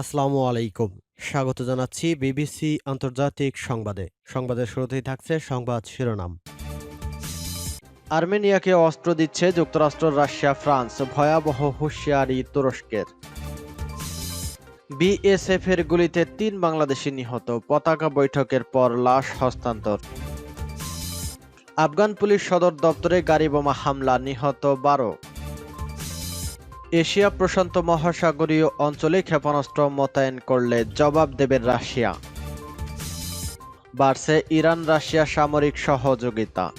আসসালামু আলাইকুম। স্বাগত জানাচ্ছি বিবিসি আন্তর্জাতিক সংবাদে। সংবাদের শুরুতেই থাকছে সংবাদ শিরোনাম। আর্মেনিয়াকে অস্ত্র দিচ্ছে যুক্তরাষ্ট্র, রাশিয়া, ফ্রান্স। ভয়াবহ হুঁশিয়ারি তুরস্কের। বিএসএফ এর গুলিতে তিন বাংলাদেশি নিহত। পতাকা বৈঠকের পর লাশ হস্তান্তর। আফগান পুলিশ সদর দপ্তরে গাড়ি বোমা হামলা, নিহত বারো। এশিয়া প্রশান্ত মহাসাগরীয় অঞ্চলে ক্ষেপণাস্ত্র মোতায়েন করলে জবাব দেবে রাশিয়া। বাড়ছে ইরান রাশিয়া সামরিক সহযোগিতা।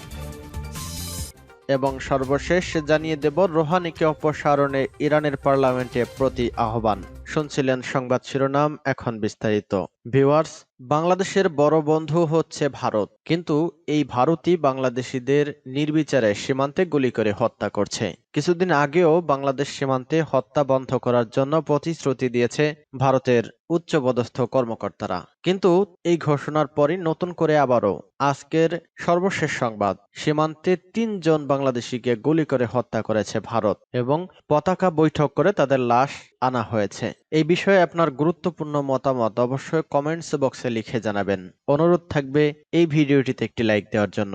এবং সর্বশেষ জানিয়ে দেব, রোহানিকে অপসারণে ইরানের পার্লামেন্টে প্রতি আহ্বান। শুনছিলেন সংবাদ শিরোনাম, এখন বিস্তারিত। ভিউয়ার্স বাংলাদেশের বড় বন্ধু হচ্ছে ভারত। কিন্তু এই ভারতই বাংলাদেশিদের নির্বিচারে সীমান্তে গুলি করে হত্যা করছে। কিছুদিন আগেও বাংলাদেশ সীমান্তে হত্যা বন্ধ করার জন্য প্রতিশ্রুতি দিয়েছে ভারতের উচ্চপদস্থ কর্মকর্তারা। কিন্তু এই ঘোষণার পরই নতুন করে আবারও আজকের সর্বশেষ সংবাদ, সীমান্তে তিনজন বাংলাদেশিকে গুলি করে হত্যা করেছে ভারত এবং পতাকা বৈঠক করে তাদের লাশ আনা হয়েছে। এই বিষয়ে আপনার গুরুত্বপূর্ণ মতামত অবশ্যই কমেন্টস বক্সে লিখে জানাবেন। অনুরোধ থাকবে এই ভিডিওটিতে একটি লাইক দেওয়ার জন্য।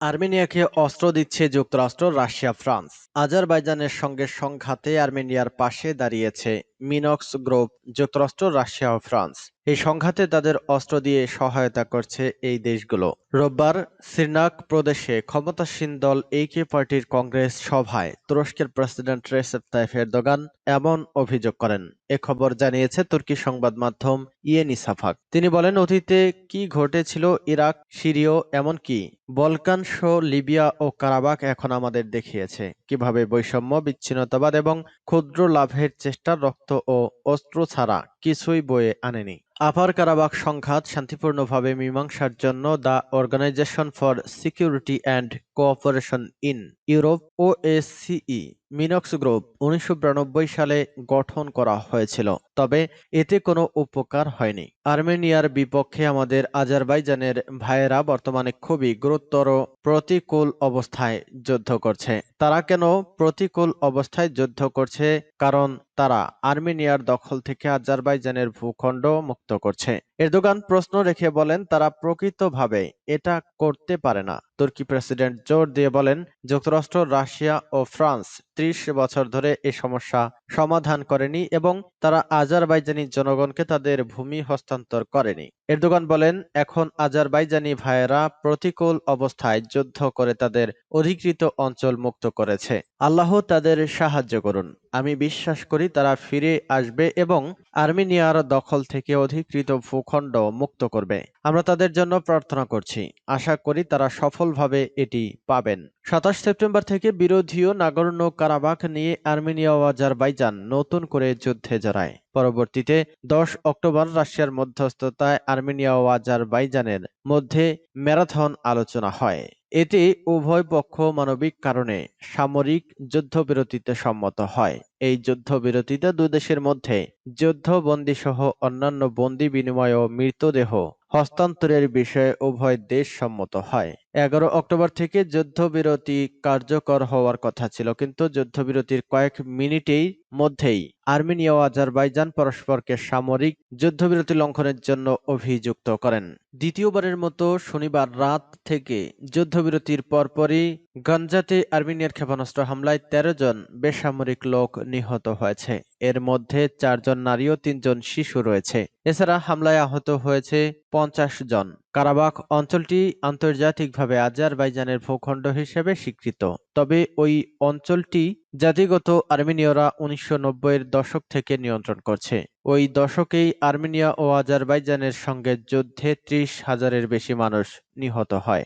আর্মেনিয়াকে অস্ত্র দিচ্ছে যুক্তরাষ্ট্র, রাশিয়া, ফ্রান্স। আজারবাইজানের সঙ্গে সংঘাতে আর্মেনিয়ার পাশে দাঁড়িয়েছে মিনক্স গ্রুপ, যুক্তরাষ্ট্র, রাশিয়া ও ফ্রান্স। এই সংঘাতে তাদের অস্ত্র দিয়ে সহায়তা করছে এই দেশগুলো। রোববার সিরনাক প্রদেশে ক্ষমতাসীন দল এইকে পার্টির কংগ্রেস সভায় তুরস্কের প্রেসিডেন্ট রেসেপ তাইফ এরদোগান এমন অভিযোগ করেন। এ খবর জানিয়েছে তুর্কি সংবাদ মাধ্যম ইয়েনি সাফাক তিনি বলেন, অতীতে কি ঘটেছিল ইরাক, সিরিয়, এমনকি বলকান শো, লিবিয়া ও কারাবাক এখন আমাদের দেখিয়েছে কীভাবে বৈষম্য, বিচ্ছিন্নতাবাদ এবং ক্ষুদ্র লাভের চেষ্টা রক্ত ও অস্ত্র ছাড়া কিছুই বয়ে আনেনি। আপার কারাবাক সংঘাত শান্তিপূর্ণভাবে মীমাংসার জন্য the organization for security and cooperation in Europe ও এসিই মিনক্স গ্রুপ উনিশশো বিরানব্বই সালে গঠন করা হয়েছিল, তবে এতে কোনো উপকার হয়নি। আর্মেনিয়ার বিপক্ষে আমাদের আজারবাইজানের ভাইয়েরা বর্তমানে খুবই গুরুতর প্রতিকূল অবস্থায় যুদ্ধ করছে। তারা কেন প্রতিকূল অবস্থায় যুদ্ধ করছে? কারণ তারা আর্মেনিয়ার দখল থেকে আজারবাইজানের ভূখণ্ড মুক্ত করছে। এরদোগান প্রশ্ন রেখে বলেন, তারা প্রকৃতভাবে এটা করতে পারে না। তুর্কি প্রেসিডেন্ট জোর দিয়ে বলেন, যুক্তরাষ্ট্র, রাশিয়া ও ফ্রান্স ত্রিশ বছর ধরে এ সমস্যা সমাধান করেনি এবং তারা আজারবাইজানি জনগণকে তাদের ভূমি হস্তান্তর করেনি। এরদোগান বলেন, এখন আজারবাইজানি ভাইয়েরা প্রতিকূল অবস্থায় যুদ্ধ করে তাদের অধিকৃত অঞ্চল মুক্ত করেছে। আল্লাহ তাদের সাহায্য করুন। আমি বিশ্বাস করি তারা ফিরে আসবে এবং আর্মেনিয়ার দখল থেকে অধিকৃত ভূখণ্ড মুক্ত করবে। আমরা তাদের জন্য প্রার্থনা করছি। আশা করি তারা সফলভাবে এটি পাবেন। সাতাশ সেপ্টেম্বর থেকে বিরোধীয় নাগর্ণ কারাবাখ নিয়ে আর্মেনিয়া ও আজারবাইজান নতুন করে যুদ্ধে জড়ায়। পরবর্তীতে দশ অক্টোবর রাশিয়ার মধ্যস্থতায় আর্মেনিয়া ও আজারবাইজানের মধ্যে ম্যারাথন আলোচনা হয়। এতে উভয় পক্ষ মানবিক কারণে সামরিক যুদ্ধবিরতিতে সম্মত হয়। এই যুদ্ধবিরতিতে দুই দেশের মধ্যে যুদ্ধবন্দী সহ অন্যান্য বন্দি বিনিময় ও মৃতদেহ হস্তান্তরের বিষয়ে উভয় দেশ সম্মত হয়। এগারো অক্টোবর থেকে যুদ্ধবিরতি কার্যকর হওয়ার কথা ছিল, কিন্তু যুদ্ধবিরতির কয়েক মিনিটেই মধ্যেই আর্মেনিয়া ও আজারবাইজান পরস্পরকে সামরিক যুদ্ধবিরতি লঙ্ঘনের জন্য অভিযুক্ত করেন। দ্বিতীয়বারের মতো শনিবার রাত থেকে যুদ্ধবিরতির পরপরই গঞ্জাতে আর্মেনিয়ার ক্ষেপণাস্ত্র হামলায় তেরো জন বেসামরিক লোক নিহত হয়েছে। এর মধ্যে চারজন নারী ও তিনজন শিশু রয়েছে। এছাড়া হামলায় আহত হয়েছে পঞ্চাশ জন। কারাবাখ অঞ্চলটি আন্তর্জাতিকভাবে আজারবাইজানের ভূখণ্ড হিসেবে স্বীকৃত। তবে ওই অঞ্চলটি জাতিগত আর্মেনীয়রা উনিশশো এর দশক থেকে নিয়ন্ত্রণ করছে। ওই দশকেই আর্মেনিয়া ও আজারবাইজানের সঙ্গে যুদ্ধে ত্রিশ হাজারের বেশি মানুষ নিহত হয়।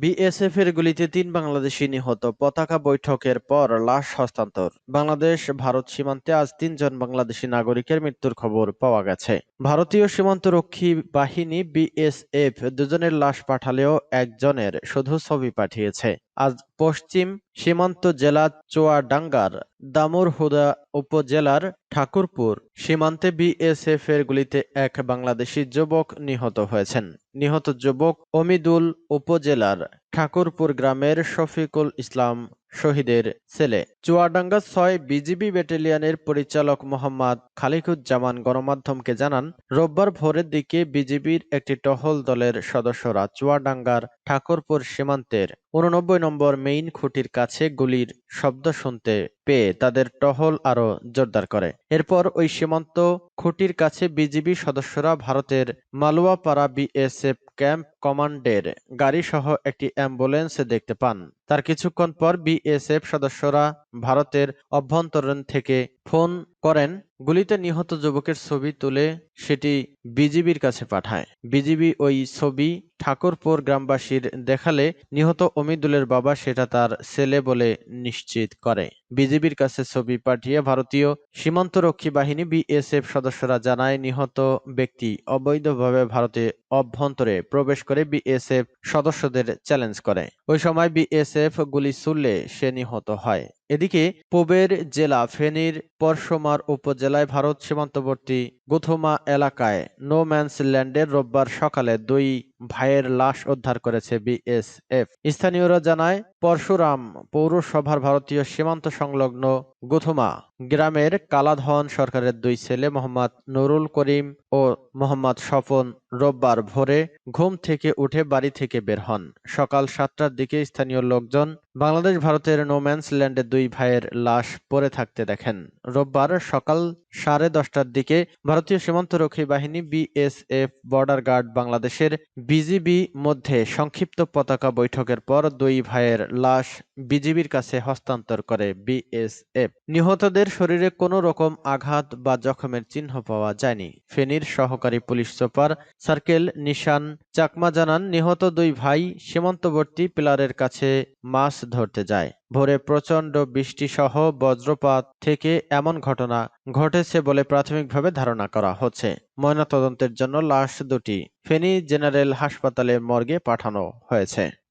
বিএসএফ এর গুলিতে তিন বাংলাদেশি নিহত। পতাকা বৈঠকের পর লাশ হস্তান্তর। বাংলাদেশ, ভারত সীমান্তে আজ তিনজন বাংলাদেশি নাগরিকের মৃত্যুর খবর পাওয়া গেছে। ভারতীয় সীমান্তরক্ষী বাহিনী বিএসএফ দুজনের লাশ পাঠালেও একজনের শুধু ছবি পাঠিয়েছে। আজ পশ্চিম সীমান্ত জেলা চোয়াডাঙ্গার দামুরহুদা উপজেলার ঠাকুরপুর সীমান্তে বিএসএফ এর গুলিতে এক বাংলাদেশি যুবক নিহত হয়েছেন। নিহত যুবক অমিদুল উপজেলার ঠাকুরপুর গ্রামের শফিকুল ইসলাম শহীদের ছেলে। চুয়াডাঙ্গা ছয় বিজিবি ব্যাটালিয়নের পরিচালক মোহাম্মদ খালিকুজ্জামান গণমাধ্যমকে জানান, রোববার ভোরের দিকে বিজিবির একটি টহল দলের সদস্যরা চুয়াডাঙ্গার ঠাকুরপুর সীমান্তের উননব্বই নম্বর মেইন খুঁটির কাছে গুলির শব্দ শুনতে পেয়ে তাদের টহল আরও জোরদার করে। এরপর ওই সীমান্ত খুঁটির কাছে বিজিবি সদস্যরা ভারতের মালুয়াপাড়া বিএসএফ ক্যাম্প কমান্ডের গাড়িসহ একটি অ্যাম্বুলেন্স দেখতে পান। তার কিছুক্ষণ পর বিএসএফ সদস্যরা ভারতের অভ্যন্তরীণ থেকে ফোন করেন। গুলিতে নিহত যুবকের ছবি তুলে সেটি বিজিবির কাছে পাঠায়। বিজিবি ওই ছবি ঠাকুরপুর গ্রামবাসীর দেখালে নিহত অমিদুলের বাবা সেটা তার ছেলে বলে নিশ্চিত করে। বিজিবির কাছে ছবি পাঠিয়ে ভারতীয় সীমান্তরক্ষী বাহিনী বিএসএফ সদস্যরা জানায়, নিহত ব্যক্তি অবৈধভাবে ভারতে অভ্যন্তরে প্রবেশ করে বিএসএফ সদস্যদের চ্যালেঞ্জ করে। ওই সময় বিএসএফ গুলি ছুড়লে সে নিহত হয়। এদিকে পূবের জেলা ফেনীর পরশমার উপজেলায় ভারত সীমান্তবর্তী গুথুমা এলাকায় নো ম্যানস ল্যান্ডের রোববার সকালে দুই ভাইয়ের লাশ উদ্ধার করেছে বিএসএফ স্থানীয়রা জানায়, পরশুরাম পৌরসভার ভারতীয় সীমান্ত সংলগ্ন গুথুমা গ্রামের কালাধন সরকারের দুই ছেলে মোহাম্মদ নুরুল করিম ও মোহাম্মদ স্বপন রোববার ভোরে ঘুম থেকে উঠে বাড়ি থেকে বের হন। সকাল সাতটার দিকে স্থানীয় লোকজন বাংলাদেশ ভারতের নোম্যান্স ল্যান্ডে দুই ভাইয়ের লাশ পড়ে থাকতে দেখেন। রোববার সকাল সাড়ে দশটার দিকে ভারতীয় সীমান্তরক্ষী বাহিনী বিএসএফ বর্ডার গার্ড বাংলাদেশের বিজিবি মধ্যে সংক্ষিপ্ত পতাকা বৈঠকের পর দুই ভাইয়ের লাশ বিজিবির কাছে হস্তান্তর করে বিএসএফ। নিহতদের শরীরে কোনো রকম আঘাত বা জখমের চিহ্ন পাওয়া যায়নি। ফেনীর সহকারী police super circle Nishan Chakma জানান, নিহত দুই ভাই সীমান্তবর্তী পিলারের কাছে মাছ ধরতে যায়। ভোরে প্রচণ্ড বৃষ্টিসহ বজ্রপাত থেকে এমন ঘটনা ঘটেছে বলে প্রাথমিকভাবে ধারণা করা হচ্ছে। ময়নাতদন্তের জন্য লাশ দুটি ফেনী জেনারেল হাসপাতালের মর্গে পাঠানো হয়েছে।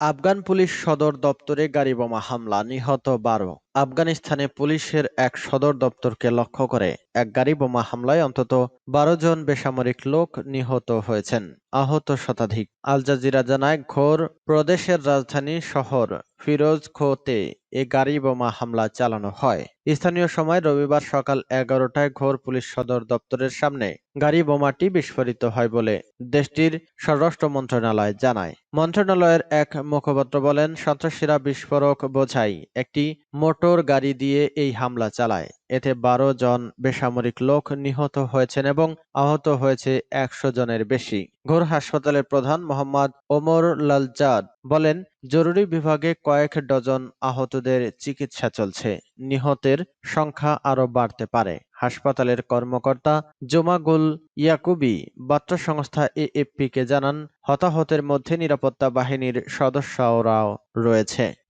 আফগান পুলিশ সদর দপ্তরে গাড়ি বোমা হামলা, নিহত বারো। আফগানিস্তানে পুলিশের এক সদর দপ্তরকে লক্ষ্য করে এক গাড়ি বোমা হামলায় অন্তত বারো জন বেসামরিক লোক নিহত হয়েছেন, আহত শতাধিক। আল জাজিরা জানায়, ঘোর প্রদেশের রাজধানী শহর ফিরোজখোতে এ গাড়ি বোমা হামলা চালানো হয়। স্থানীয় সময় রবিবার সকাল এগারোটায় ঘোর পুলিশ সদর দপ্তরের সামনে গাড়ি বোমাটি বিস্ফোরিত হয় বলে দেশটির স্বরাষ্ট্র মন্ত্রণালয় জানায়। মন্ত্রণালয়ের এক মুখপাত্র বলেন, সন্ত্রাসীরা বিস্ফোরক বোঝাই একটি মোটর গাড়ি দিয়ে এই হামলা চালায়। এতে বারো জন বেসামরিক লোক নিহত হয়েছেন এবং আহত হয়েছে একশো জনের বেশি। ঘোর হাসপাতালের প্রধান মোহাম্মদ ওমর লালজাদ বলেন, জরুরি বিভাগে কয়েক ডজন আহতদের চিকিৎসা চলছে। নিহতের সংখ্যা আরও বাড়তে পারে। হাসপাতালের কর্মকর্তা জোমাগুল ইয়াকুবি বার্তা সংস্থা এএফপিকে জানান, হতাহতের মধ্যে নিরাপত্তা বাহিনীর সদস্যরাও রয়েছে।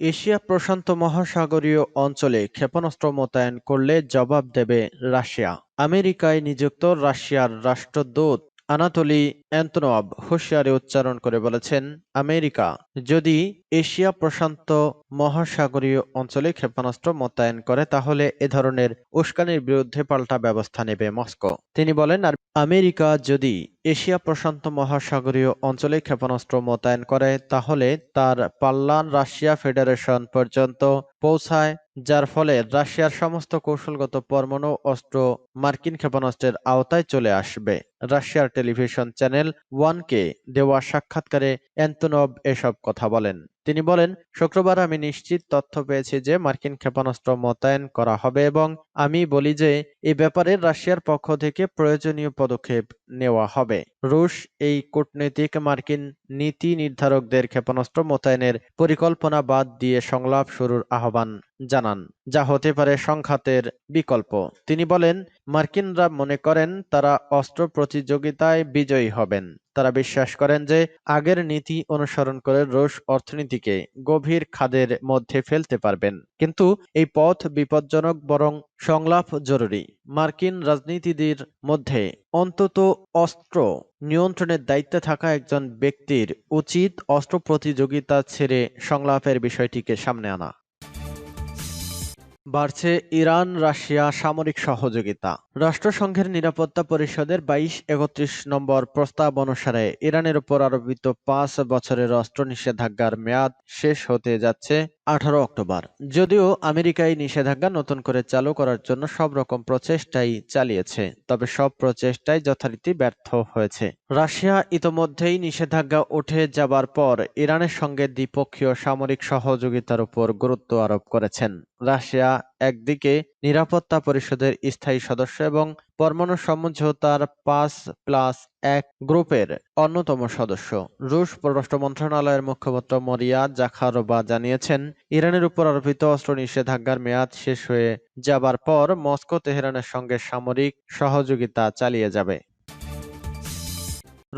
এশিয়া প্রশান্ত মহাসাগরীয় অঞ্চলে ক্ষেপণাস্ত্র মোতায়েন করলে জবাব দেবে রাশিয়া। আমেরিকায় নিযুক্ত রাশিয়ার রাষ্ট্রদূত আনাতলি অ্যান্তনব হুঁশিয়ারি উচ্চারণ করে বলেছেন, আমেরিকা, যদি এশিয়া প্রশান্ত মহাসাগরীয় অঞ্চলে ক্ষেপণাস্ত্র মোতায়েন করে, তাহলে এ ধরনের উস্কানির বিরুদ্ধে পাল্টা ব্যবস্থা নেবে মস্কো। তিনি বলেন, আর আমেরিকা যদি এশিয়া প্রশান্ত মহাসাগরীয় অঞ্চলে ক্ষেপণাস্ত্র মোতায়েন করে, তাহলে তার পাল্লান রাশিয়া ফেডারেশন পর্যন্ত পৌঁছায়, যার ফলে রাশিয়ার সমস্ত কৌশলগত পরমাণু অস্ত্র মার্কিন ক্ষেপণাস্ত্রের আওতায় চলে আসবে। রাশিয়ার টেলিভিশন চ্যানেল ওয়ানকে দেওয়া সাক্ষাৎকারে অ্যান্তনব এসব কথা বলেন। তিনি বলেন, শুক্রবার আমি নিশ্চিত তথ্য পেয়েছি যে মার্কিন ক্ষেপণাস্ত্র মোতায়েন করা হবে এবং আমি বলি যে এই ব্যাপারে রাশিয়ার পক্ষ থেকে প্রয়োজনীয় পদক্ষেপ নেওয়া হবে। রুশ এই কূটনৈতিক মার্কিন নীতি নির্ধারকদের ক্ষেপণাস্ত্র মোতায়েনের পরিকল্পনা বাদ দিয়ে সংলাপ শুরুর আহ্বান জানান, যা হতে পারে সংঘাতের বিকল্প। তিনি বলেন, মার্কিনরা মনে করেন তারা অস্ত্র প্রতিযোগিতায় বিজয়ী হবেন। তারা বিশ্বাস করেন যে আগের নীতি অনুসরণ করে রুশ অর্থনীতিকে গভীর খাদের মধ্যে ফেলতে পারবেন। কিন্তু এই পথ বিপজ্জনক, বরং সংলাপ জরুরি। মার্কিন রাজনীতিদের মধ্যে অন্তত অস্ত্র নিয়ন্ত্রণের দায়িত্বে থাকা একজন ব্যক্তির উচিত অস্ত্র প্রতিযোগিতা ছেড়ে সংলাপের বিষয়টিকে সামনে আনা। বাড়ছে ইরান, রাশিয়া সামরিক সহযোগিতা। রাষ্ট্রসংঘের নিরাপত্তা পরিষদের বাইশ, একত্রিশ নম্বর প্রস্তাব অনুসারে ইরানের উপর আরোপিত পাঁচ বছরের অস্ত্র নিষেধাজ্ঞার মেয়াদ শেষ হতে যাচ্ছে। আঠারো অক্টোবর। যদিও আমেরিকায় নিষেধাজ্ঞা নতুন করে চালু করার জন্য সব রকম প্রচেষ্টাই চালিয়েছে, তবে সব প্রচেষ্টাই যথারীতি ব্যর্থ হয়েছে। রাশিয়া ইতোমধ্যেই নিষেধাজ্ঞা উঠে যাবার পর ইরানের সঙ্গে দ্বিপক্ষীয় সামরিক সহযোগিতার উপর গুরুত্ব আরোপ করেছেন। রাশিয়া একদিকে নিরাপত্তা পরিষদের স্থায়ী সদস্য এবং পরমাণু সমঝোতার পাঁচ প্লাস এক গ্রুপের অন্যতম সদস্য। রুশ পররাষ্ট্র মন্ত্রণালয়ের মুখপাত্র মরিয়া জাখারোবা জানিয়েছেন, ইরানের উপর আরোপিত অস্ত্র নিষেধাজ্ঞার মেয়াদ শেষ হয়ে যাবার পর মস্কো তেহরানের সঙ্গে সামরিক সহযোগিতা চালিয়ে যাবে।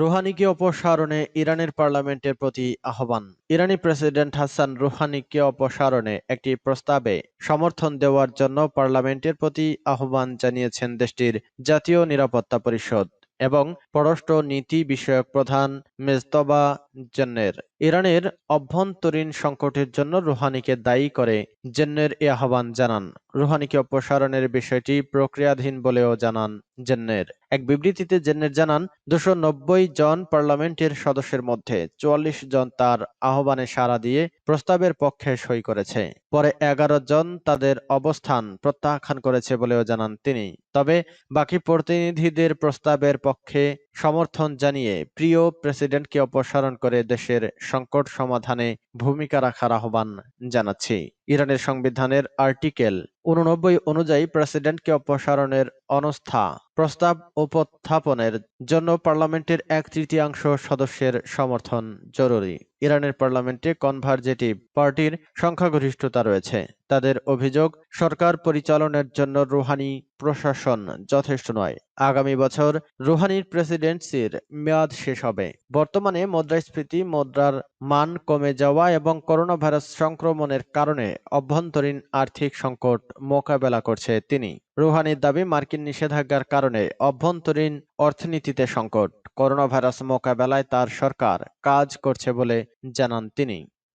রুহানিকে অপসারণে ইরানের পার্লামেন্টের প্রতি আহ্বান। ইরানি প্রেসিডেন্ট হাসান রুহানিকে অপসারণে একটি প্রস্তাবে সমর্থন দেওয়ার জন্য পার্লামেন্টের প্রতি আহ্বান জানিয়েছেন দেশটির জাতীয় নিরাপত্তা পরিষদ এবং পররাষ্ট্র নীতি বিষয়ক প্রধান মেজতবা জেন্নের। ইরানের অভ্যন্তরীণ সংকটের জন্য রুহানিকে দায়ী করে জেন্নের এ আহ্বান জানান। রুহানিকে অপসারণের বিষয়টি প্রক্রিয়াধীন বলেও জানান জেন্নের। এক বিবৃতিতে জেন্নের জানান, দুশো জন পার্লামেন্টের সদস্যের মধ্যে চুয়াল্লিশ জন তার আহ্বানে সাড়া দিয়ে প্রস্তাবের পক্ষে সই করেছে। পরে এগারো জন তাদের অবস্থান প্রত্যাখ্যান করেছে বলেও জানান তিনি। তবে বাকি প্রতিনিধিদের প্রস্তাবের পক্ষে সমর্থন জানিয়ে প্রিয় প্রেসিডেন্টকে অপসারণ করে দেশের সংকট সমাধানে ভূমিকা রাখার আহ্বান জানাচ্ছি। ইরানের সংবিধানের আর্টিকেল উননব্বই অনুযায়ী প্রেসিডেন্টকে অপসারণের অনস্থা প্রস্তাব উপস্থাপনের জন্য পার্লামেন্টের এক তৃতীয়াংশ সদস্যের সমর্থন জরুরি। ইরানের পার্লামেন্টে কনভারজেটিভ পার্টির সংখ্যাগরিষ্ঠতা রয়েছে। তাদের অভিযোগ, সরকার পরিচালনের জন্য রুহানি প্রশাসন যথেষ্ট নয়। আগামী বছর রুহানির প্রেসিডেন্সির মেয়াদ শেষ হবে। বর্তমানে মুদ্রাস্ফীতি, মুদ্রার মান কমে যাওয়া এবং করোনাভাইরাস সংক্রমণের কারণে অভ্যন্তরীণ আর্থিক সংকট মোকাবেলা করছে তিনি। রুহানির দাবি, মার্কিন নিষেধাজ্ঞার কারণে অভ্যন্তরীণ অর্থনীতিতে সংকট। করোনাভাইরাস মোকাবেলায় তার সরকার কাজ করছে বলে জানান তিনি।